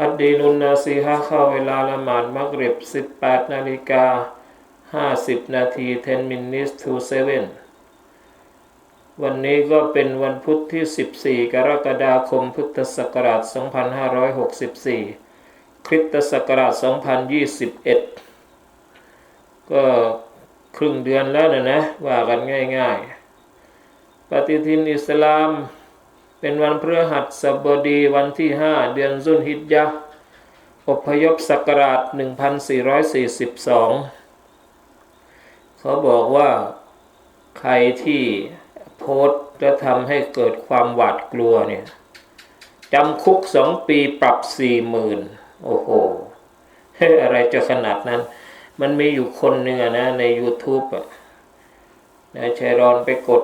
อัดดีนุนนาซีฮะเข้าเวลาละหมาดมักริบ 18 นาฬิกา 50 นาที 10 minutes to 7 วันนี้ก็เป็นวันพุธที่ 14 กรกฎาคมพุทธศักราช 2564 คริสตศักราช 2021 ก็ครึ่งเดือนแล้วนะนะ ว่ากันง่ายๆ ปฏิทินอิสลาม เป็นวันพฤหัสบดีวันที่ 5 เดือนซุนฮิจยะอพยพศักราช 1442 เขาบอกว่าใครที่โพสต์แล้วทำให้เกิดความหวาดกลัวเนี่ยจำคุกสองปีปรับสี่หมื่นโอ้โหอะไรจะขนาดนั้น มันมีอยู่คนหนึ่งนะใน YouTube อะนะชัยรอนไปกด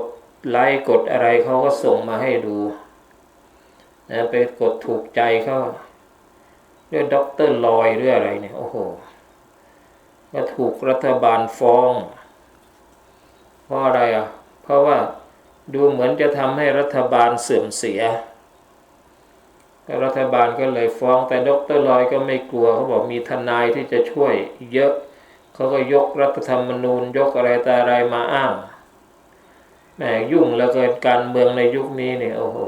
ไลค์กดอะไรเขาก็ส่งมาให้ดู นะไปกดถูกใจเขาเรื่องด็อกเตอร์ลอยเรื่องอะไรเนี่ย โอ้โหก็ถูกรัฐบาลฟ้อง เพราะอะไรอะ เพราะว่าดูเหมือนจะทำให้รัฐบาลเสื่อมเสียรัฐบาลก็เลยฟ้องแต่ดรลอยก็ไม่กลัวเขาบอกมีทนายที่จะช่วยเยอะ เขาก็ยกรัฐธรรมนูญยกอะไรแต่อะไรมาอ้าง แหมยุ่งแล้วเกินการเมืองในยุคนี้เนี่ยโอ้โห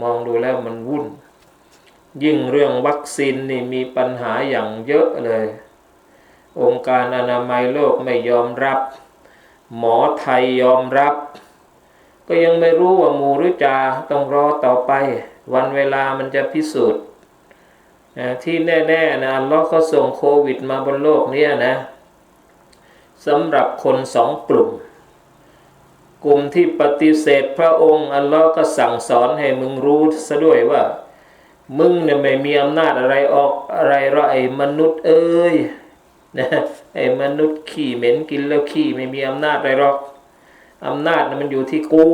มองดูแล้วมันวุ่น ยิ่งเรื่องวัคซีนนี่มีปัญหาอย่างเยอะเลย องค์การอนามัยโลกไม่ยอมรับ หมอไทยยอมรับ ก็ยังไม่รู้ว่ามูหรือจาต้องรอต่อไป วันเวลามันจะพิสูจน์ที่แน่ๆนะลอเขาส่งโควิดมาบนโลกนี้นะสำหรับคนสองกลุ่ม กลุ่มที่ปฏิเสธพระองค์อัลลอฮ์ก็สั่งสอนให้มึงรู้ซะด้วยว่า มึงเนี่ยไม่มีอำนาจอะไรออกอะไรหรไอ้มนุษย์เอ้ยนะไอ้มนุษย์ขี้เหม็นกินแล้วขี้ไม่มีอำนาจอะไรหรอกอำนาจนะมันอยู่ที่กู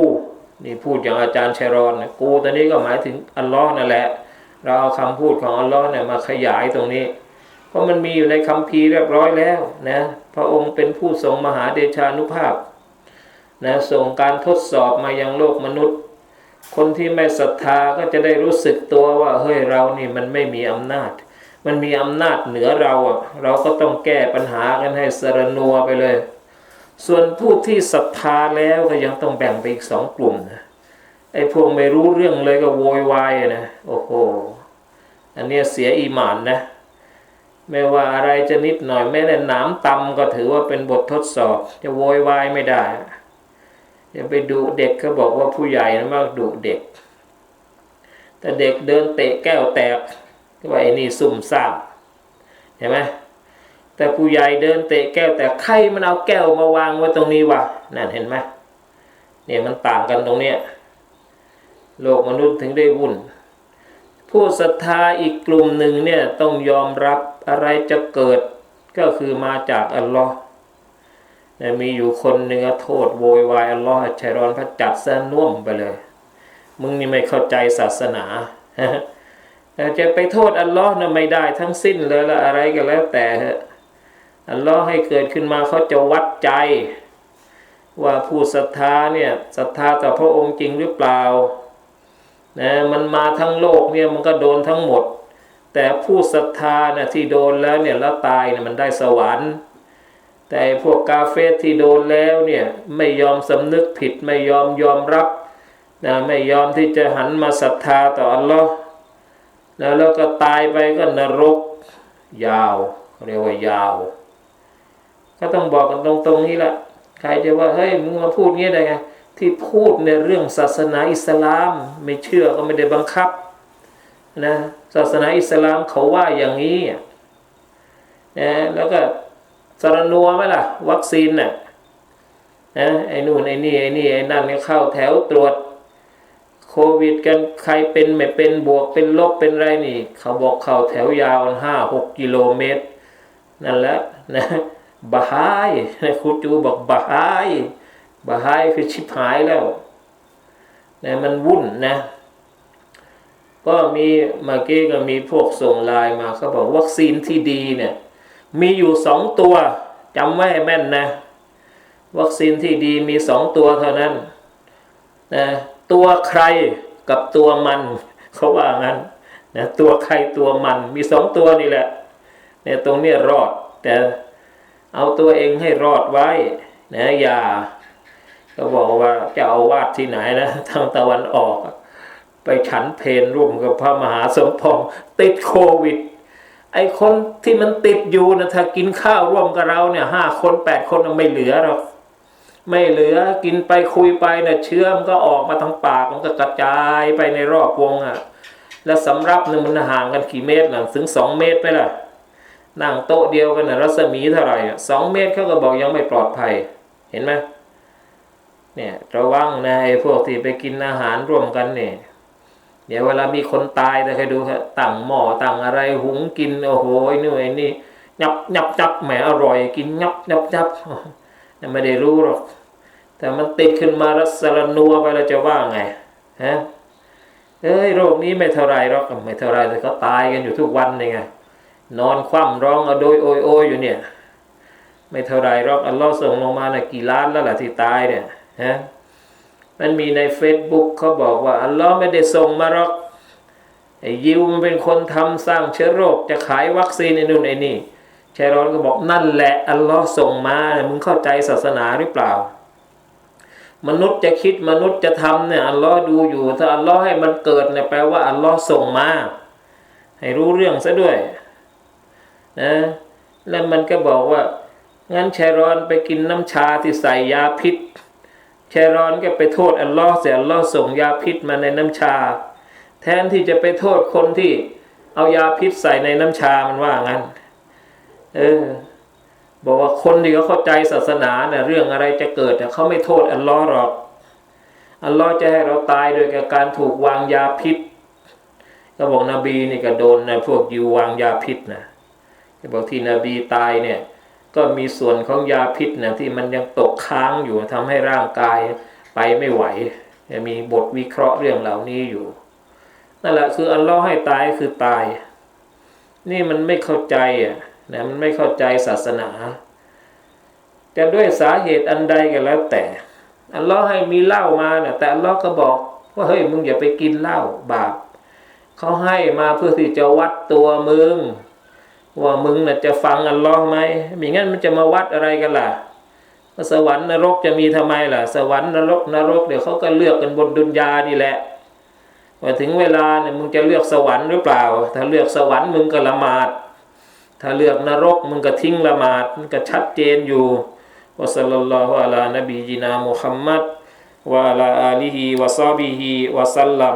นี่พูดอย่างอาจารย์ชัยรอนนะกูตอนนี้ก็หมายถึงอัลลอฮ์นั่นแหละ เราเอาคำพูดของอัลลอฮ์เนี่ยมาขยายตรงนี้เพราะมันมีอยู่ในคัมภีร์เรียบร้อยแล้วนะพระองค์เป็นผู้ทรงมหาเดชานุภาพ นะส่งการทดสอบมายังโลกมนุษย์ คนที่ไม่ศรัทธาก็จะได้รู้สึกตัวว่าเฮ้ยเรานี่มันไม่มีอำนาจ มันมีอำนาจเหนือเราอะเราก็ต้องแก้ปัญหากันให้สรนัวไปเลย ส่วนผู้ที่ศรัทธาแล้วก็ยังต้องแบ่งไปอีกสองกลุ่มนะไอ้พวกไม่รู้เรื่องเลยก็โวยวายนะโอ้โหอันเนี้ยเสียอีหมานนะไม่ว่าอะไรจะนิดหน่อยแม้แต่หนามตำก็ถือว่าเป็นบททดสอบ จะโวยวายไม่ได้ อย่าไปดูเด็กเขาบอกว่าผู้ใหญ่นะมากดุเด็ก แต่เด็กเดินเตะแก้วแตกก็ว่าไอ้นี่ซุ่มซ่ามเห็นไหมแต่ผู้ใหญ่เดินเตะแก้วแตกใครมันเอาแก้วมาวางไว้ตรงนี้วะนั่นเห็นไหมเนี่ยมันต่างกันตรงเนี้ยโลกมนุษย์ถึงได้วุ่น ผู้ศรัทธาอีกกลุ่มหนึ่งเนี่ยต้องยอมรับอะไรจะเกิดก็คือมาจากอัลลอฮ์ มีอยู่คนหนึ่งอโทษโวยวายอัลลอฮ์ชัยรอนพระจัดซะน่วมไปเลย มึงนี่ไม่เข้าใจศาสนาแต่จะไปโทษอัลลอฮ์นะไม่ได้ทั้งสิ้นเลยละอะไรก็แล้วแต่อัลลอฮ์ให้เกิดขึ้นมาเขาจะวัดใจ ว่าผู้ศรัทธาเนี่ยศรัทธาต่อพระองค์จริงหรือเปล่านะมันมาทั้งโลกเนี่ยมันก็โดนทั้งหมด แต่ผู้ศรัทธาเนี่ยที่โดนแล้วเนี่ยแล้วตายเนี่ยมันได้สวรรค์ แต่พวกกาเฟสที่โดนแล้วเนี่ยไม่ยอมสำนึกผิดไม่ยอมยอมรับนะไม่ยอมที่จะหันมาศรัทธาต่ออัลลอฮ์แล้วแล้วก็ตายไปก็นรกยาวเรียกว่ายาว ก็ต้องบอกกันตรงๆนี้แหละใครจะว่าเฮ้ยมึงมาพูดงี้ได้ไงที่พูดในเรื่องศาสนาอิสลามไม่เชื่อก็ไม่ได้บังคับนะศาสนาอิสลามเขาว่าอย่างนี้นะแล้วก็ สารนัวไหมล่ะ วัคซีนน่ะนะไอ้นู่นไอ้นี่ไอ้นี่ไอ้นั่นเนี่ยเข้าแถวตรวจโควิดกันใครเป็นไม่เป็นบวกเป็นลบเป็นไรนี่ เขาบอกเข้าแถวยาวห้าหกกิโลเมตร นั่นแหละนะบาฮายนะครูจูบอกบาฮายบาฮายคือชิบหายแล้วนะมันวุ่นนะ ก็มีเมื่อกี้ก็มีพวกส่งไลน์มาเขาบอกวัคซีนที่ดีเนี่ย มีอยู่สองตัวจำไว้ให้แม่นนะ วัคซีนที่ดีมีสองตัวเท่านั้นนะตัวใครกับตัวมันเขาว่างั้นนะตัวใครตัวมันมีสองตัวนี่แหละเนี่ยตรงนี้รอด แต่เอาตัวเองให้รอดไว้นะอย่าก็บอกว่าจะเอาวาดที่ไหนนะทางตะวันออก ไปฉันเพนร่วมกับพระมหาสมปองติดโควิด ไอคนที่มันติดอยู่นะถ้ากินข้าวร่วมกับเราเนี่ยห้าคนแปดคนไม่เหลือหรอกไม่เหลือกินไปคุยไปเนี่ยเชื้อมันก็ออกมาทางปากมันก็กระจายไปในรอบวงอะ แล้วสำรับเนี่ยมันห่างกันกี่เมตรน่ะถึงสองเมตรไปล่ะนั่งโต๊ะเดียวกันนะรัศมีเท่าไหร่สองเมตรเขาก็บอกยังไม่ปลอดภัย เห็นไหมเนี่ยระวังนะไอ้พวกที่ไปกินอาหารร่วมกันเนี่ย เดี๋ยวเวลามีคนตายแต่ใครดูครับตั้งหม้อตั้งอะไรหุงกินโอ้โหไอ้นี่ไอ้นี่ยับยับยับแหมอร่อยกินยับยับยับยังไม่ได้รู้หรอก แต่มันติดขึ้นมารัสรนัวไปแล้วจะว่าไงฮะเอ้ยโรคนี้ไม่เท่าไรหรอกไม่เท่าไรแต่เขาตายกันอยู่ทุกวันนี่ไงนอนคว่ำร้องเอาโดยโอยโอยอยู่เนี่ย ไม่เท่าไรหรอกอัลลอฮ์ส่งลงมานะกี่ล้านแล้วล่ะที่ตายเนี่ยฮะ มันมีใน Facebook เขาบอกว่าอัลลอฮ์ไม่ได้ส่งมาหรอกไอ้ยิวมันเป็นคนทำสร้างเชื้อโรค จะขายวัคซีนไอ้นู่นไอ้นี่ชายร้อนก็บอกนั่นแหละอัลลอฮ์ส่งมามึงเข้าใจศาสนาหรือเปล่า มนุษย์จะคิดมนุษย์จะทำเนี่ยอัลลอฮ์ดูอยู่ ถ้าอัลลอฮ์ให้มันเกิดเนี่ยแปลว่าอัลลอฮ์ส่งมา ให้รู้เรื่องซะด้วยนะแล้วมันก็บอกว่างั้นชายร้อนไปกินน้ำชาที่ใส่ยาพิษ ชายรอนก็ไปโทษอัลลอฮ์เสียอัลลอฮ์ส่งยาพิษมาในน้ำชา แทนที่จะไปโทษคนที่เอายาพิษใส่ในน้ำชามันว่างั้น เออ บอกว่าคนที่เขาเข้าใจศาสนาเนี่ยเรื่องอะไรจะเกิดเนี่เขาไม่โทษอัลลอฮ์หรอก อัลลอฮ์จะให้เราตายโดยการถูกวางยาพิษ ก็บอกนบีนี่ก็โดนนะพวกยิววางยาพิษนะบอกที่นบีตายเนี่ย ก็มีส่วนของยาพิษนะที่มันยังตกค้างอยู่ทำให้ร่างกายไปไม่ไหวจะมีบทวิเคราะห์เรื่องเหล่านี้อยู่นั่นแหละคืออัลลอฮ์ให้ตายคือตาย นี่มันไม่เข้าใจอะนะมันไม่เข้าใจศาสนาจะด้วยสาเหตุอันใดก็แล้วแต่ อัลลอฮ์ให้มีเหล้ามาเนี่ยแต่อัลลอฮ์ก็บอกว่าเฮ้ยมึงอย่าไปกินเหล้าบาปเขาให้มาเพื่อที่จะวัดตัวมึง ว่ามึงน่ะจะฟังอัลลอฮ์ไหมม่งั้นมันจะมาวัดอะไรกันล่ะสวรรค์นรกจะมีทำไมล่ะ สวรรค์นรกนรกเดี๋ยวเขาก็เลือกกันบนดุนยานี่แหละว่าถึงเวลาเนี่ยมึงจะเลือกสวรรค์หรือเปล่า ถ้าเลือกสวรรค์มึงก็ละหมาด ถ้าเลือกนรกมึงก็ทิ้งละหมาดมันก็ชัดเจนอยู่วะสัลลัลลอฮุอะลานบีจินามุฮัมมัดวะลาอาลีฮิวะซอบิฮิวะสัลลัม